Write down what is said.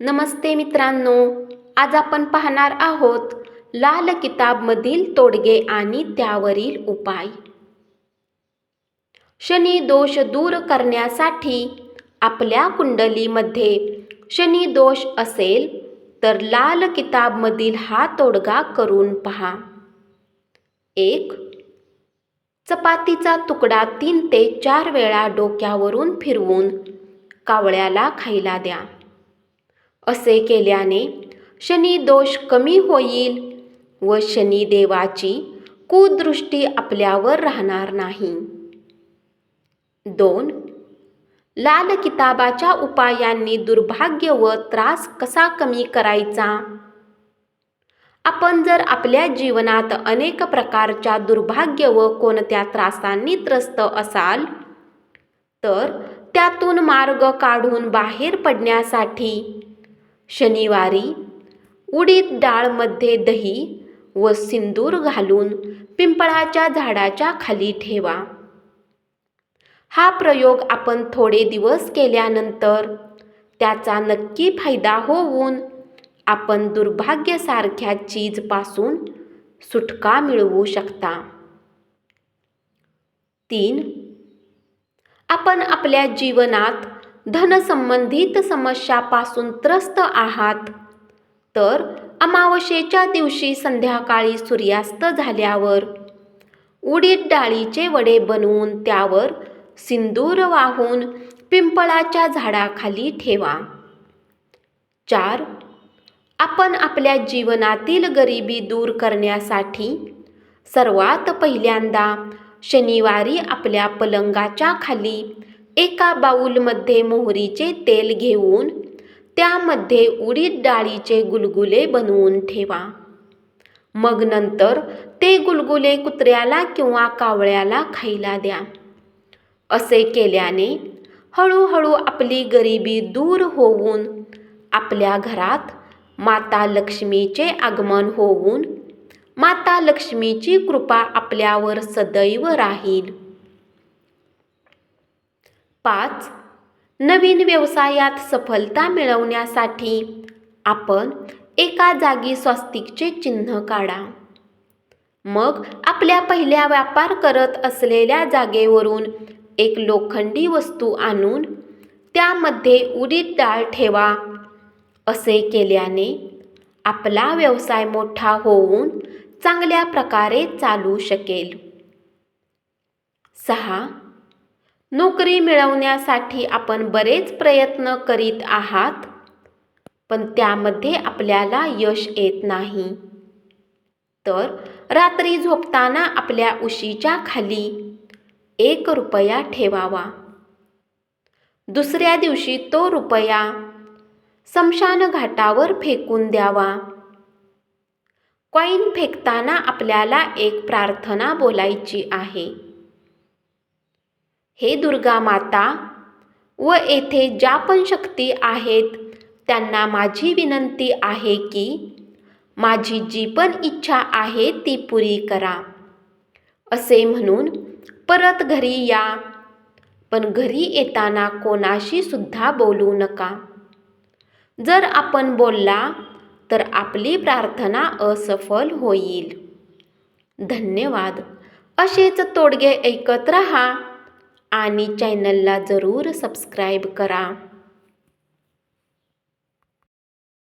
नमस्ते मित्रांनो आज आपण पाहणार आहोत लाल किताबमधील तोडगे आणि त्यावरील उपाय. शनी दोष दूर करण्यासाठी आपल्या कुंडलीमध्ये शनी दोष असेल तर लाल किताबमधील हा तोडगा करून पहा. एक चपातीचा तुकडा तीन ते चार वेळा डोक्यावरून फिरवून कावळ्याला खायला द्या. असे केल्याने शनी दोष कमी होईल व शनिदेवाची कुदृष्टी आपल्यावर राहणार नाही. दोन लाल किताबाच्या उपायांनी दुर्भाग्य व त्रास कसा कमी करायचा? आपण जर आपल्या जीवनात अनेक प्रकारच्या दुर्भाग्य व कोणत्या त्रासांनी त्रस्त असाल तर त्यातून मार्ग काढून बाहेर पडण्यासाठी शनिवारी उडीद डाळमध्ये दही व सिंदूर घालून पिंपळाच्या झाडाच्या खाली ठेवा. हा प्रयोग आपण थोडे दिवस केल्यानंतर त्याचा नक्की फायदा होऊन आपण दुर्भाग्यासारख्या चीजपासून सुटका मिळवू शकता. तीन आपण आपल्या जीवनात धनसंबंधित समस्यापासून त्रस्त आहात. तर अमावस्येच्या दिवशी संध्याकाळी सूर्यास्त झाल्यावर उडीद डाळीचे वडे बनवून त्यावर सिंदूर वाहून पिंपळाच्या झाडाखाली ठेवा. चार. आपण आपल्या जीवनातील गरिबी दूर करण्यासाठी सर्वात पहिल्यांदा शनिवारी आपल्या पलंगाच्या खाली एका बाऊलमध्ये मोहरीचे तेल घेऊन त्यामध्ये उडीद डाळीचे गुलगुले बनवून ठेवा. मग नंतर ते गुलगुले कुत्र्याला किंवा कावळ्याला खायला द्या. असे केल्याने हळूहळू आपली गरिबी दूर होऊन आपल्या घरात माता लक्ष्मीचे आगमन होऊन माता लक्ष्मीची कृपा आपल्यावर सदैव राहील. पाच नवीन व्यवसायात सफलता मिळवण्यासाठी आपण एका जागी स्वस्तिकचे चिन्ह काढा. मग आपल्या पहिल्या व्यापार करत असलेल्या जागेवरून एक लोखंडी वस्तू आणून त्यामध्ये उडीद डाळ ठेवा. असे केल्याने आपला व्यवसाय मोठा होऊन चांगल्या प्रकारे चालू शकेल. सहा नोकरी मिळवण्यासाठी आपण बरेच प्रयत्न करीत आहात पण त्यामध्ये आपल्याला यश येत नाही. तर रात्री झोपताना आपल्या उशीच्या खाली एक रुपया ठेवावा. दुसऱ्या दिवशी तो रुपया समशान घाटावर फेकून द्यावा. कॉईन फेकताना आपल्याला एक प्रार्थना बोलायची आहे. हे दुर्गा माता व येथे ज्या पण शक्ती आहेत त्यांना माझी विनंती आहे की माझी जी पण इच्छा आहे ती पुरी करा. असे म्हणून परत घरी या. पण घरी येताना कोणाशी सुद्धा बोलू नका. जर आपण बोलला तर आपली प्रार्थना असफल होईल. धन्यवाद. असेच तोडगे ऐकत रहा. आणि चॅनलला जरूर सबस्क्राईब करा.